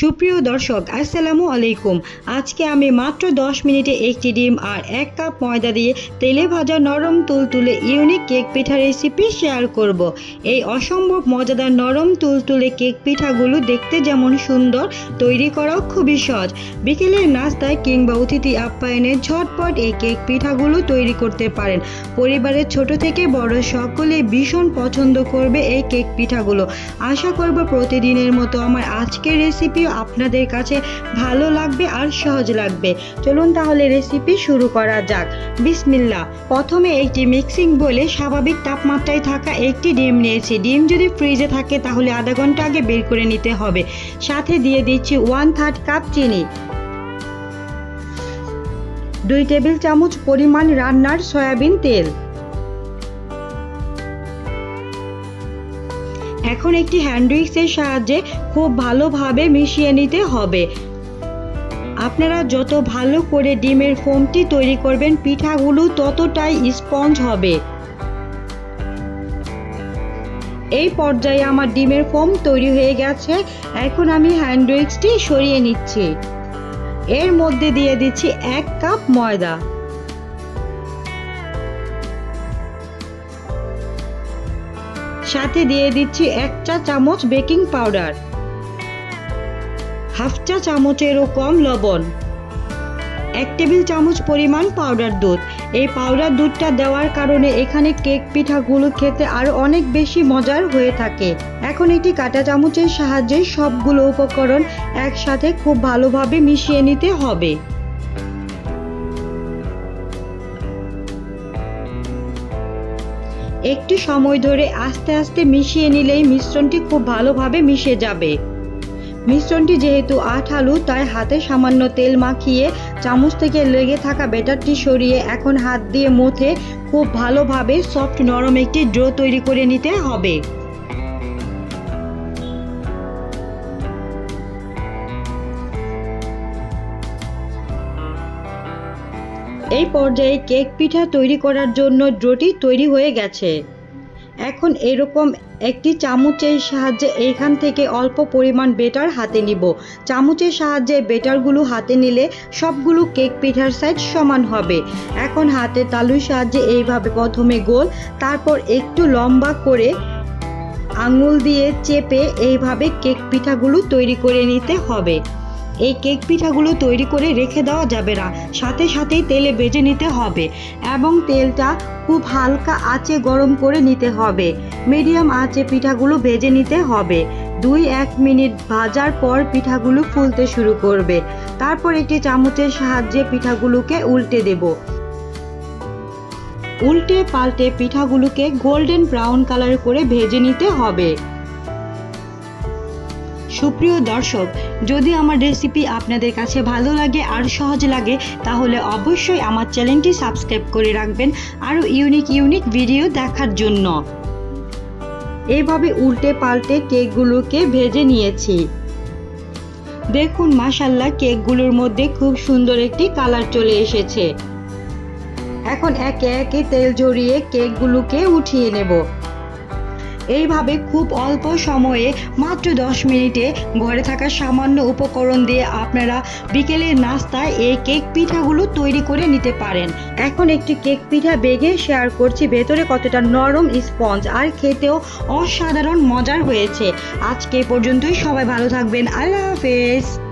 সুপ্রিয় দর্শক, আসসালামু আলাইকুম। আজকে আমি মাত্র 10 মিনিটে একটি ডিম আর এক কাপ ময়দা দিয়ে তেলে ভাজা নরম তুলতুলে ইউনিক কেক পিঠা রেসিপি শেয়ার করব। এই অসম্ভব মজাদার নরম তুলতুলে কেক পিঠাগুলো দেখতে যেমন সুন্দর, তৈরি করাও খুবই সহজ। বিকেলের নাস্তায় কিংবা অতিথি আপ্যায়নে ঝটপট এই কেক পিঠাগুলো তৈরি করতে পারেন। পরিবারের ছোট থেকে বড় সকলে ভীষণ পছন্দ করবে এই কেক পিঠাগুলো। আশা করব প্রতিদিনের মতো আমার আজকের রেসিপিও আপনাদের কাছে ভালো লাগবে আর সহজ লাগবে। চলুন তাহলে রেসিপি শুরু করা যাক। বিসমিল্লা প্রথমে একটি মিক্সিং বলে স্বাভাবিক তাপমাত্রায় থাকা একটি ডিম নিয়েছি। ডিম যদি ফ্রিজে থাকে তাহলে আধা ঘণ্টা আগে বের করে নিতে হবে। সাথে দিয়ে দিচ্ছি ওয়ান থার্ড কাপ চিনি। দুই টেবিল চামচ পরিমাণ রান্নার সয়াবিন তেল। এখন একটি হ্যান্ড সাহায্যে খুব ভালোভাবে মিশিয়ে নিতে হবে। আপনারা যত ভালো করে ডিমের ফোমটি তৈরি করবেন, পিঠাগুলো ততটাই স্পঞ্জ হবে। এই পর্যায়ে আমার ডিমের ফোম তৈরি হয়ে গেছে। এখন আমি হ্যান্ড সরিয়ে নিচ্ছি। এর মধ্যে দিয়ে দিচ্ছি এক কাপ ময়দা। সাথে দিয়ে দিচ্ছি এক চা চামচ বেকিং পাউডার। হাফ চা চামচেরও কম লবণ। এক টেবিল চামচ পরিমাণ পাউডার দুধ। এই পাউডার দুধটা দেওয়ার কারণে এখানে কেক পিঠাগুলো খেতে আরও অনেক বেশি মজার হয়ে থাকে। এখন একটি কাঁটা চামচের সাহায্যে সবগুলো উপকরণ একসাথে খুব ভালোভাবে মিশিয়ে নিতে হবে। একটু সময় ধরে আস্তে আস্তে মিশিয়ে নিলেই মিশ্রণটি খুব ভালোভাবে মিশে যাবে। মিশ্রণটি যেহেতু আঠালু, তাই হাতে সামান্য তেল মাখিয়ে চামচ থেকে লেগে থাকা ব্যাটারটি সরিয়ে এখন হাত দিয়ে মুথে খুব ভালোভাবে সফট নরম একটি ড্রো তৈরি করে নিতে হবে। এই পর্যায়ে কেক পিঠা তৈরি করার জন্য ড্রোটি তৈরি হয়ে গেছে। এখন এরকম একটি চামচের সাহায্যে এইখান থেকে অল্প পরিমাণ বেটার হাতে নিব। চামচের সাহায্যে বেটারগুলো হাতে নিলে সবগুলো কেক পিঠার সাইজ সমান হবে। এখন হাতে তালুর সাহায্যে এইভাবে প্রথমে গোল, তারপর একটু লম্বা করে আঙুল দিয়ে চেপে এইভাবে কেক পিঠাগুলো তৈরি করে নিতে হবে। এই কেক পিঠাগুলো তৈরি করে রেখে দেওয়া যাবে না। সাথে সাথেই তেলে ভেজে নিতে হবে এবং তেলটা খুব হালকা আঁচে গরম করে নিতে হবে। মিডিয়াম আঁচে পিঠাগুলো ভেজে নিতে হবে। দুই এক মিনিট ভাজার পর পিঠাগুলো ফুলতে শুরু করবে। তারপর একটি চামচের সাহায্যে পিঠাগুলোকে উল্টে দেব। উল্টে পাল্টে পিঠাগুলোকে গোল্ডেন ব্রাউন কালার করে ভেজে নিতে হবে। সুপ্রিয় দর্শক, যদি আমার রেসিপি আপনাদের কাছে ভালো লাগে আর সহজ লাগে, তাহলে অবশ্যই আমার চ্যানেলটি সাবস্ক্রাইব করে রাখবেন আরও ইউনিক ইউনিক ভিডিও দেখার জন্য। এভাবে উল্টে পাল্টে কেকগুলোকে ভেজে নিয়েছি। দেখুন মাসাল্লাহ কেকগুলোর মধ্যে খুব সুন্দর একটি কালার চলে এসেছে। এখন একে একে তেল জড়িয়ে কেকগুলোকে উঠিয়ে নেব। এইভাবে খুব অল্প সময়ে মাত্র দশ মিনিটে ঘরে থাকা সামান্য উপকরণ দিয়ে আপনারা বিকেলের নাস্তায় এই কেক পিঠাগুলো তৈরি করে নিতে পারেন। এখন একটি কেক পিঠা বেগে শেয়ার করছি, ভেতরে কতটা নরম স্পঞ্জ, আর খেতেও অসাধারণ মজার হয়েছে। আজকে পর্যন্তই, সবাই ভালো থাকবেন, আল্লাহ হাফেজ।